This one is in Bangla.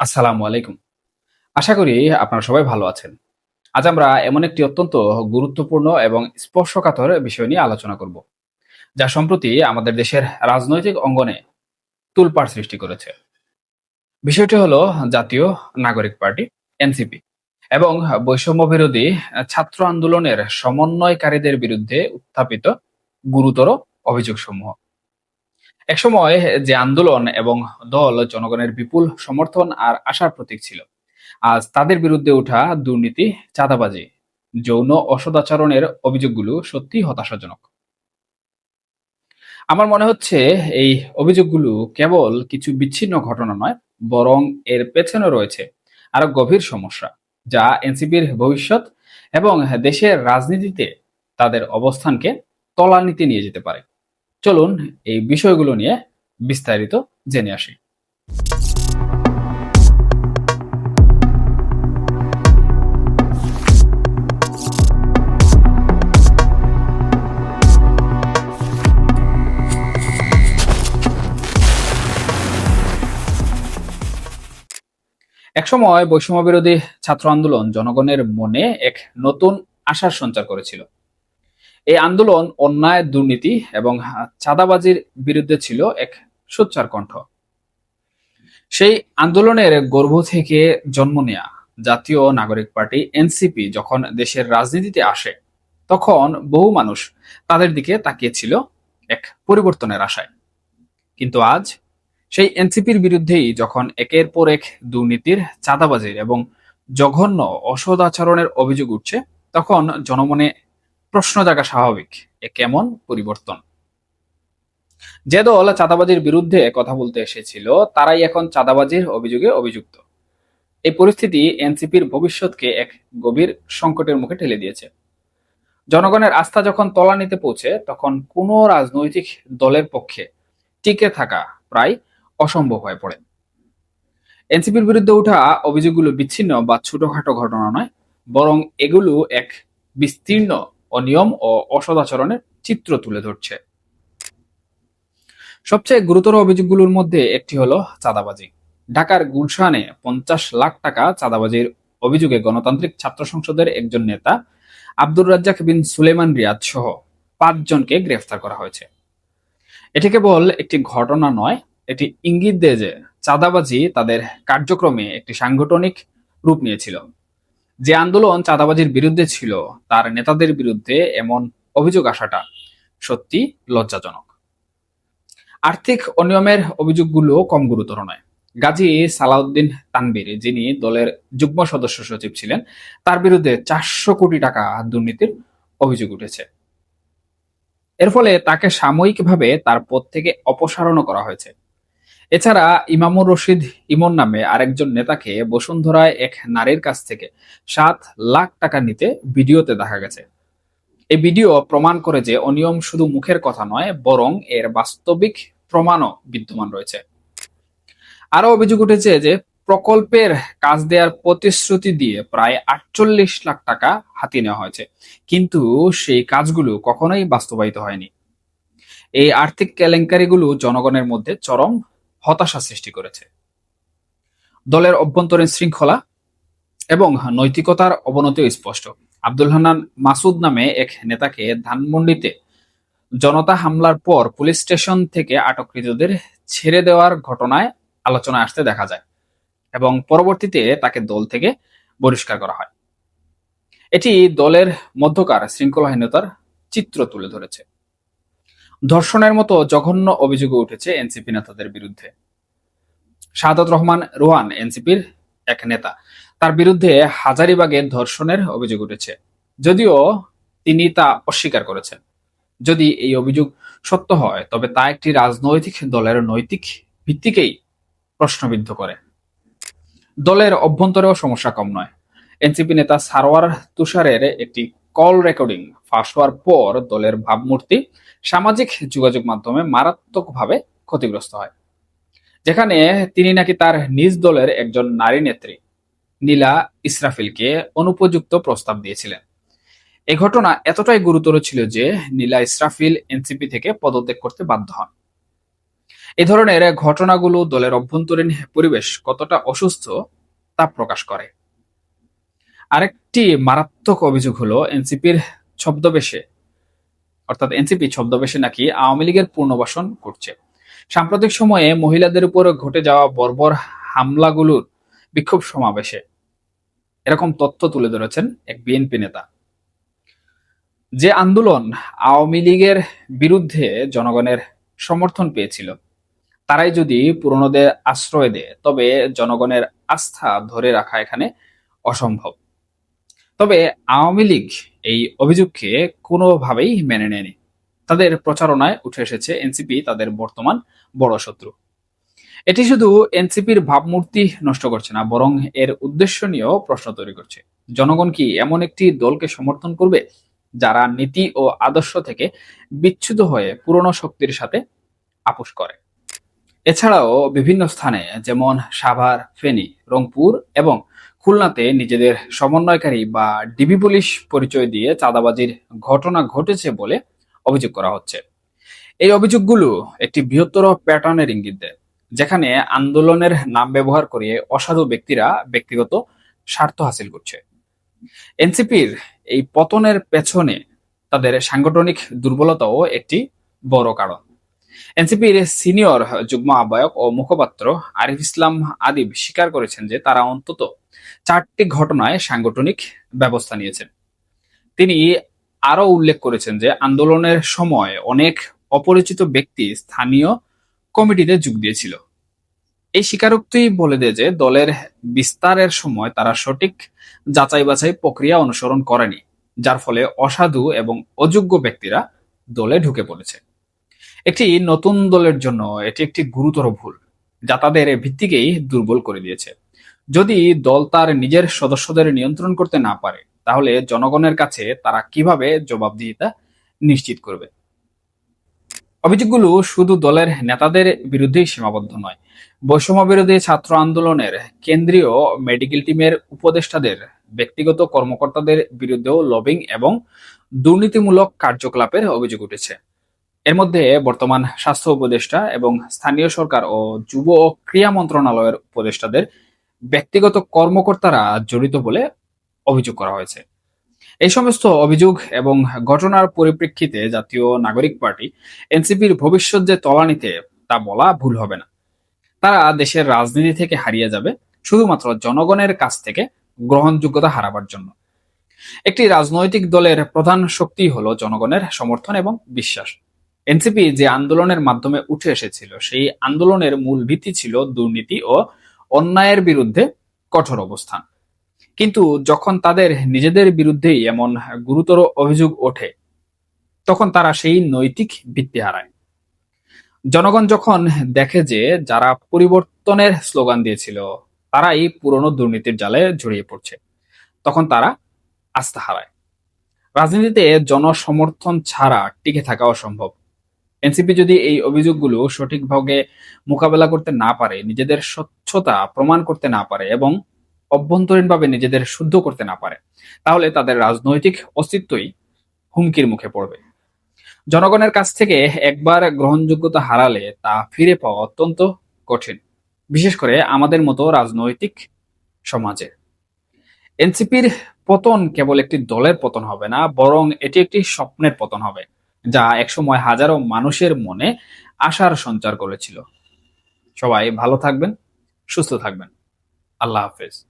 আসসালামু আলাইকুম। আশা করি আপনারা সবাই ভালো আছেন। আজ আমরা এমন একটি অত্যন্ত গুরুত্বপূর্ণ এবং স্পর্শকাতর বিষয় নিয়ে আলোচনা করব, যা সম্প্রতি আমাদের দেশের রাজনৈতিক অঙ্গনে তুলপাড় সৃষ্টি করেছে। বিষয়টি হলো জাতীয় নাগরিক পার্টি, এনসিপি, এবং বৈষম্য বিরোধী ছাত্র আন্দোলনের সমন্বয়কারীদের বিরুদ্ধে উত্থাপিত গুরুতর অভিযোগসমূহ। একসময় যে আন্দোলন এবং দল জনগণের বিপুল সমর্থন আর আশার প্রতীক ছিল, আজ তাদের বিরুদ্ধে ওঠা দুর্নীতি, চাঁদাবাজি, যৌন অসদাচরণের অভিযোগগুলো সত্যি হতাশাজনক। আমার মনে হচ্ছে এই অভিযোগগুলো কেবল কিছু বিচ্ছিন্ন ঘটনা নয়, বরং এর পেছনে রয়েছে আরও গভীর সমস্যা, যা এনসিপির ভবিষ্যৎ এবং দেশের রাজনীতিতে তাদের অবস্থানকে তলানিতে নিয়ে যেতে পারে। চলুন এই বিষয়গুলো নিয়ে বিস্তারিত জেনে আসি। একসময় বৈষম্য বিরোধী ছাত্র আন্দোলন জনগণের মনে এক নতুন আশার সঞ্চার করেছিল। এই আন্দোলন অন্যায়, দুর্নীতি এবং চাঁদাবাজির বিরুদ্ধে ছিল এক সোচ্চার কণ্ঠ। সেই আন্দোলনের গর্ভ থেকে জন্ম নেয়া জাতীয় নাগরিক পার্টি এনসিপি যখন দেশের রাজনীতিতে আসে, তখন বহু মানুষ তাদের দিকে তাকিয়েছিল এক পরিবর্তনের আশায়। কিন্তু আজ সেই এনসিপির বিরুদ্ধেই যখন একের পর এক দুর্নীতির, চাঁদাবাজির এবং জঘন্য অসদাচরণের অভিযোগ উঠছে, তখন জনমনে প্রশ্ন জাগা স্বাভাবিক এ কেমন পরিবর্তন? যে দল চাঁদাবাজির বিরুদ্ধে কথা বলতে এসেছিল, তারাই এখন চাঁদাবাজির অভিযোগে অভিযুক্ত। এই পরিস্থিতি এনসিপির ভবিষ্যৎকে এক গভীর সংকটের মুখে ঠেলে দিয়েছে। জনগণের আস্থা যখন তলানিতে পৌঁছে, তখন কোনো রাজনৈতিক দলের পক্ষে টিকে থাকা প্রায় অসম্ভব হয়ে পড়ে। এনসিপির বিরুদ্ধে ওঠা অভিযোগগুলো বিচ্ছিন্ন বা ছোটখাটো ঘটনা নয়, বরং এগুলো এক বিস্তীর্ণ অনিয়ম ও অসদাচরণের চিত্র তুলে ধরছে। সবচেয়ে গুরুতর অভিযোগগুলোর মধ্যে একটি হলো চাঁদাবাজি। ঢাকার গুলশানে পঞ্চাশ লাখ টাকা চাঁদাবাজির অভিযোগে গণতান্ত্রিক ছাত্র সংসদের একজন নেতা, আব্দুর রাজ্জাক বিন সুলেমান রিয়াদ সহ পাঁচজনকে গ্রেফতার করা হয়েছে। এটি কেবল একটি ঘটনা নয়, এটি ইঙ্গিত দেয় যে চাঁদাবাজি তাদের কার্যক্রমে একটি সাংগঠনিক রূপ নিয়েছিল। যে আন্দোলন চাঁদাবাজির বিরুদ্ধে ছিল, তার নেতাদের বিরুদ্ধে এমন অভিযোগ আসাটা সত্যি লজ্জাজনক। আর্থিক অনিয়মের অভিযোগগুলো কম গুরুতর নয়। গাজী সালাউদ্দিন তানবির যিনি দলের যুগ্ম সদস্য সচিব ছিলেন, তার বিরুদ্ধে চারশো কোটি টাকা দুর্নীতির অভিযোগ উঠেছে। এর ফলে তাকে সাময়িকভাবে তার পদ থেকে অপসারণও করা হয়েছে। এছাড়া ইমামুর রশিদ ইমন নামে আরেকজন নেতাকে বসুন্ধরায় এক নারীর কাছ থেকে সাত লাখ টাকা নিতে ভিডিওতে দেখা গেছে। এই ভিডিও প্রমাণ করে যে অনিয়ম শুধু মুখের কথা নয়, বরং এর বাস্তবিক প্রমাণও বিদ্যমান রয়েছে। আরও অভিযোগ উঠেছে যে প্রকল্পের কাজ দেওয়ার প্রতিশ্রুতি দিয়ে প্রায় আটচল্লিশ লাখ টাকা হাতিয়ে নেওয়া হয়েছে। কিন্তু সেই কাজগুলো কখনোই বাস্তবায়িত হয়নি। এই আর্থিক কেলেঙ্কারিগুলো জনগণের মধ্যে চরম হতাশা সৃষ্টি করেছে। দলের অভ্যন্তরীণ শৃঙ্খলা এবং নৈতিকতার অবনতিও স্পষ্ট। আব্দুল হান্নান মাসুদ নামে এক নেতাকে ধানমন্ডিতে জনতা হামলার পর পুলিশ স্টেশন থেকে আটককৃতদের ছেড়ে দেওয়ার ঘটনায় আলোচনা আসতে দেখা যায় এবং পরবর্তীতে তাকে দল থেকে বহিষ্কার করা হয়। এটি দলের মধ্যকার শৃঙ্খলাহীনতার চিত্র তুলে ধরেছে। ধর্ষণের মতো জঘন্য অভিযোগ উঠেছে এনসিপি নেতাদের বিরুদ্ধে। শাহাদত রহমান রোহান এনসিপির এক নেতা, তার বিরুদ্ধে হাজারিবাগে ধর্ষণের অভিযোগ উঠেছে। যদিও তিনি তা অস্বীকার করেছেন। যদি এই অভিযোগ সত্য হয়, তবে তা একটি রাজনৈতিক দলের নৈতিক ভিত্তিকেই প্রশ্নবিদ্ধ করে। দলের অভ্যন্তরেও সমস্যা কম নয়। এনসিপি নেতা সারোয়ার তুষারের একটি কল রেকর্ডিং ফাঁস হওয়ার পর দলের ভাবমূর্তি সামাজিক যোগাযোগ মাধ্যমে মারাত্মকভাবে ক্ষতিগ্রস্ত হয়। যেখানে তিনি নাকি তার নিজ দলের একজন নারী নেত্রী নীলা ইসরাফিলকে অনুপযুক্ত প্রস্তাব দিয়েছিলেন। এই ঘটনা এতটাই গুরুতর ছিল যে নীলা ইসরাফিল এনসিপি থেকে পদত্যাগ করতে বাধ্য হন। এ ধরনের ঘটনাগুলো দলের অভ্যন্তরীণ পরিবেশ কতটা অসুস্থ তা প্রকাশ করে। আরেকটি মারাত্মক অভিযোগ হলো এনসিপির ছদ্মবেশে, অর্থাৎ এনসিপি ছদ্মবেশে নাকি আওয়ামী লীগের পুনর্বাসন করছে। সাম্প্রতিক সময়ে মহিলাদের উপর ঘটে যাওয়া বর্বর হামলাগুলোর বিক্ষোভ সমাবেশে এরকম তথ্য তুলে ধরেছেন এক বিএনপি নেতা। যে আন্দোলন আওয়ামী লীগের বিরুদ্ধে জনগণের সমর্থন পেয়েছিল, তারাই যদি পুরনোদের আশ্রয় দেয়, তবে জনগণের আস্থা ধরে রাখা এখানে অসম্ভব। তবে আওয়ামী লীগ এই অভিযোগকে কোনোভাবেই মেনে নেয়নি। তাদের প্রচারণায় উঠে এসেছে এনসিপি, তাদের বর্তমান বড় শত্রু। এটি শুধু এনসিপির ভাবমূর্তি নষ্ট করছে না, বরং এর উদ্দেশ্য নিয়েও প্রশ্ন তৈরি করছে। জনগণ কি এমন একটি দলকে সমর্থন করবে, যারা নীতি ও আদর্শ থেকে বিচ্যুত হয়ে পুরনো শক্তির সাথে আপোষ করে? এছাড়াও বিভিন্ন স্থানে, যেমন সাভার, ফেনী, রংপুর এবং খুলনাতে নিজেদের সমন্বয়কারী বা ডিবি পুলিশ পরিচয় দিয়ে চাঁদাবাজির ঘটনা ঘটেছে বলে অভিযোগ করা হচ্ছে। এই অভিযোগগুলো একটি বৃহত্তর প্যাটার্নের ইঙ্গিত দেয়, যেখানে আন্দোলনের নাম ব্যবহার করে অসাধু ব্যক্তিরা ব্যক্তিগত স্বার্থ হাসিল করছে। এনসিপির এই পতনের পেছনে তাদের সাংগঠনিক দুর্বলতাও একটি বড় কারণ। এনসিপির সিনিয়র যুগ্ম আহ্বায়ক ও মুখপাত্র আরিফ ইসলাম আদিব স্বীকার করেছেন যে তারা অন্তত চারটি ঘটনায় সাংগঠনিক ব্যবস্থা নিয়েছেন। তিনি আরও উল্লেখ করেছেন যে, আন্দোলনের সময় অনেক অপরিচিত ব্যক্তি স্থানীয় কমিটিতে যোগ দিয়েছিল। এই স্বীকারোক্তি বলে দেয় যে, দলের বিস্তারের সময় তারা সঠিক যাচাই বাছাই প্রক্রিয়া অনুসরণ করেনি, যার ফলে অসাধু এবং অযোগ্য ব্যক্তিরা দলে ঢুকে পড়েছে। একটি নতুন দলের জন্য এটি একটি গুরুতর ভুল, যা তাদের ভিত্তিকেই দুর্বল করে দিয়েছে। যদি দল তার নিজের সদস্যদের নিয়ন্ত্রণ করতে না পারে, তাহলে জনগণের কাছে তারা কীভাবে জবাবদিহিতা নিশ্চিত করবে? অভিযোগগুলো শুধু দলের নেতাদের বিরুদ্ধেই সীমাবদ্ধ নয়, বৈষম্য বিরোধী ছাত্র আন্দোলনের কেন্দ্রীয় মেডিকেল টিমের উপদেষ্টাদের, ব্যক্তিগত কর্মকর্তাদের বিরুদ্ধেও লবিং এবং দুর্নীতিমূলক কার্যকলাপের অভিযোগ উঠেছে। এর মধ্যে বর্তমান স্বাস্থ্য উপদেষ্টা এবং স্থানীয় সরকার ও যুব ও ক্রীড়া মন্ত্রণালয়ের উপদেষ্টাদের ব্যক্তিগত কর্মকর্তারা জড়িত বলে অভিযোগ করা হয়েছে। এই সমস্ত অভিযোগ এবং ঘটনার পরিপ্রেক্ষিতে জাতীয় নাগরিক পার্টি, এনসিপির ভবিষ্যৎ যে তলানিতে তা বলা ভুল হবে না। তারা দেশের রাজনীতি থেকে হারিয়ে যাবে, শুধুমাত্র জনগণের কাছ থেকে গ্রহণযোগ্যতা হারাবার জন্য। একটি রাজনৈতিক দলের প্রধান শক্তি হলো জনগণের সমর্থন এবং বিশ্বাস। এনসিপি যে আন্দোলনের মাধ্যমে উঠে এসেছিল, সেই আন্দোলনের মূল ভিত্তি ছিল দুর্নীতি ও অন্যায়ের বিরুদ্ধে কঠোর অবস্থান। কিন্তু যখন তাদের নিজেদের বিরুদ্ধেই এমন গুরুতর অভিযোগ ওঠে, তখন তারা সেই নৈতিক ভিত্তি হারায়। জনগণ যখন দেখে যে যারা পরিবর্তনের স্লোগান দিয়েছিল তারা এই পুরনো দুর্নীতির জালে জড়িয়ে পড়ছে, তখন তারা আস্থা হারায়। রাজনীতিতে জনসমর্থন ছাড়া টিকে থাকা অসম্ভব। এনসিপি যদি এই অভিযোগগুলো সঠিকভাবে মোকাবেলা করতে না পারে, নিজেদের স্বচ্ছতা প্রমাণ করতে না পারে এবং অভ্যন্তরীণভাবে নিজেদের শুদ্ধ করতে না পারে, তাহলে তাদের রাজনৈতিক অস্তিত্বই হুমকির মুখে পড়বে। জনগণের কাছ থেকে একবার গ্রহণযোগ্যতা হারালে তা ফিরে পাওয়া অত্যন্ত কঠিন, বিশেষ করে আমাদের মতো রাজনৈতিক সমাজে। এনসিপির পতন কেবল একটি দলের পতন হবে না, বরং এটি একটি স্বপ্নের পতন হবে। যা একসময় হাজারো মানুষের মনে আশার সঞ্চার করেছিল। সবাই ভালো থাকবেন, সুস্থ থাকবেন। আল্লাহ হাফেজ।